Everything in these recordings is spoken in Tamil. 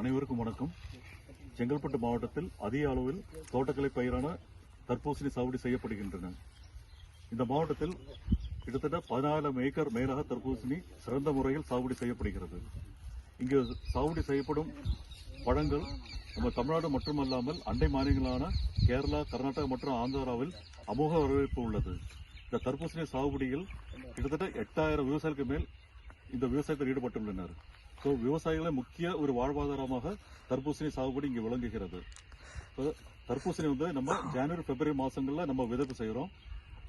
அனைவருக்கும் வணக்கம். செங்கல்பட்டு மாவட்டத்தில் அதிக அளவில் தோட்டக்கலை பயிரான தர்பூசணி சாகுபடி செய்யப்படுகின்றன. இந்த மாவட்டத்தில் கிட்டத்தட்ட பதினாயிரம் ஏக்கர் மேலாக தர்பூசணி சிறந்த முறையில் சாகுபடி செய்யப்படுகிறது. இங்கு சாகுபடி செய்யப்படும் பழங்கள் நம்ம தமிழ்நாடு மட்டுமல்லாமல் அண்டை மாநிலங்களான கேரளா கர்நாடகா மற்றும் ஆந்திராவில் அமோக வரவேற்பு உள்ளது. இந்த தர்பூசணி சாகுபடியில் கிட்டத்தட்ட எட்டாயிரம் விவசாயிகளுக்கு மேல் இந்த விவசாயத்தில் ஈடுபட்டுள்ளனர். ஸோ விவசாயிகளை முக்கிய ஒரு வாழ்வாதாரமாக தர்பூசணி சாகுபடி இங்கே விளங்குகிறது. இப்போ தர்பூசணி வந்து நம்ம ஜனவரி பிப்ரவரி மாதங்களில் நம்ம விதைப்பு செய்கிறோம்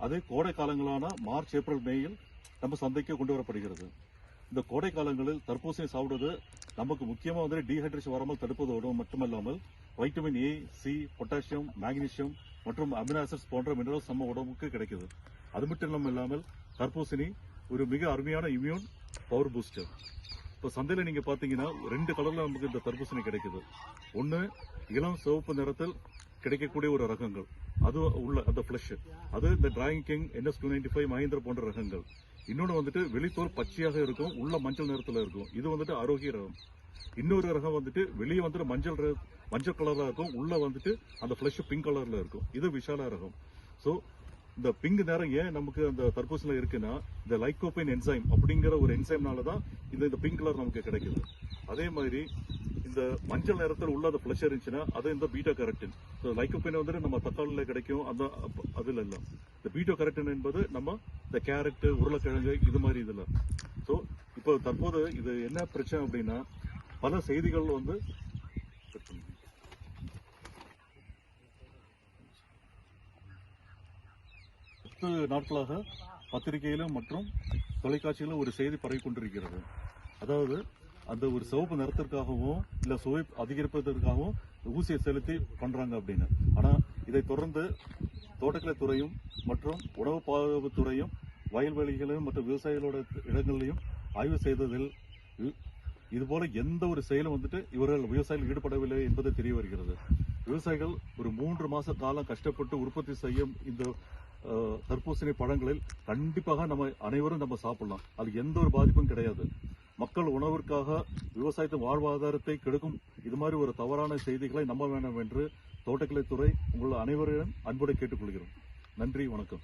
அதே கோடை காலங்களான மார்ச் ஏப்ரல் மேயில் நம்ம சந்தைக்கு கொண்டு வரப்படுகிறது. இந்த கோடை காலங்களில் தர்பூசணி சாப்பிடுவது நமக்கு முக்கியமாக வந்து டீஹைட்ரேஷன் வராமல் தடுப்பதோடு மட்டுமல்லாமல் vitamin A C potassium magnesium மற்றும் அமினாசிட்ஸ் போன்ற மினரல்ஸ் நம்ம உடம்புக்கு கிடைக்குது. அது மட்டும் இல்லாமல் இல்லாமல் தர்பூசணி ஒரு மிக அருமையான இம்யூன் பவர் பூஸ்டர் இப்போ சந்தையில் நீங்கள் பார்த்தீங்கன்னா ரெண்டு கலரில் நமக்கு இந்த தர்பூசணி கிடைக்குது. ஒன்று இளம் சிவப்பு நிறத்தில் கிடைக்கக்கூடிய ஒரு ரகங்கள். அது உள்ள அந்த ஃப்ளஷ் அது இந்த drawing king NS two ninety five Mahendra போன்ற ரகங்கள். இன்னொன்று வந்துட்டு வெளித்தோல் பச்சையாக இருக்கும் உள்ள மஞ்சள் நிறத்தில் இருக்கும். இது வந்துட்டு ஆரோக்கிய ரகம். இன்னொரு ரகம் வந்துட்டு வெளியே வந்துட்டு மஞ்சள் ர- மஞ்சள் கலர்ல இருக்கும். உள்ள வந்துட்டு அந்த ஃப்ளஷ் பிங்க் கலர்ல இருக்கும். இது விஷால ரகம். ஸோ இந்த பிங்க் நேரம் ஏன் நமக்கு அந்த தர்பூசணில இருக்குன்னா இந்த லைக்கோபைன் என்சைம் அப்படிங்கிற ஒரு என்சைம்னால தான் இந்த இந்த பிங்க் கலர் நமக்கு கிடைக்குது. அதே மாதிரி இந்த மஞ்சள் நேரத்தில் உள்ள அந்த ஃப்ளஷ் இருந்துச்சுன்னா அது இந்த பீட்டா கரெக்டின் ஸோ லைக்கோபைன் வந்துட்டு நம்ம தக்காளியில் கிடைக்கும். அந்த அதில் அதுல எல்லாம் இந்த பீட்டோ கரெக்டின் என்பது நம்ம இந்த கேரட்டு உருளைக்கிழங்கு இது மாதிரி இதில். ஸோ இப்போ தற்போது இது என்ன பிரச்சனை அப்படின்னா பல செய்திகள் வந்து பத்து நாட்களாக பத்திரிகையிலும் மற்றும் தொலைக்காட்சியிலும் ஒரு செய்தி பரவி கொண்டிருக்கிறது. அதாவது அந்த ஒரு சிவப்பு நிறத்திற்காகவும் இல்ல சுவை அதிகரிப்பதற்காகவும் ஊசியை செலுத்தி பண்றாங்க அப்படின்னு. ஆனா இதை தொடர்ந்து தோட்டக்கலை துறையும் மற்றும் உணவு பாதுகாப்புத்துறையும் வயல்வெளிகளையும் மற்றும் விவசாயிகளோட இடங்களையும் ஆய்வு செய்ததில் இதுபோல எந்த ஒரு செயலும் வந்துட்டு இவர்கள் விவசாயிகள் ஈடுபடவில்லை என்பது தெரிய வருகிறது. விவசாயிகள் ஒரு மூன்று மாச காலம் கஷ்டப்பட்டு உற்பத்தி செய்யும் இந்த தர்பூசணி பழங்களில் கண்டிப்பாக நம்ம அனைவரும் நம்ம சாப்பிடலாம். அது எந்த ஒரு பாதிப்பும் கிடையாது. மக்கள் உணவிற்காக விவசாயத்தின் வாழ்வாதாரத்தை கெடுக்கும் இது மாதிரி ஒரு தவறான செய்திகளை நம்ப வேண்டாம் என்று தோட்டக்கலைத்துறை உங்கள் அனைவரையும் அன்போடு கேட்டுக்கொள்கிறோம். நன்றி வணக்கம்.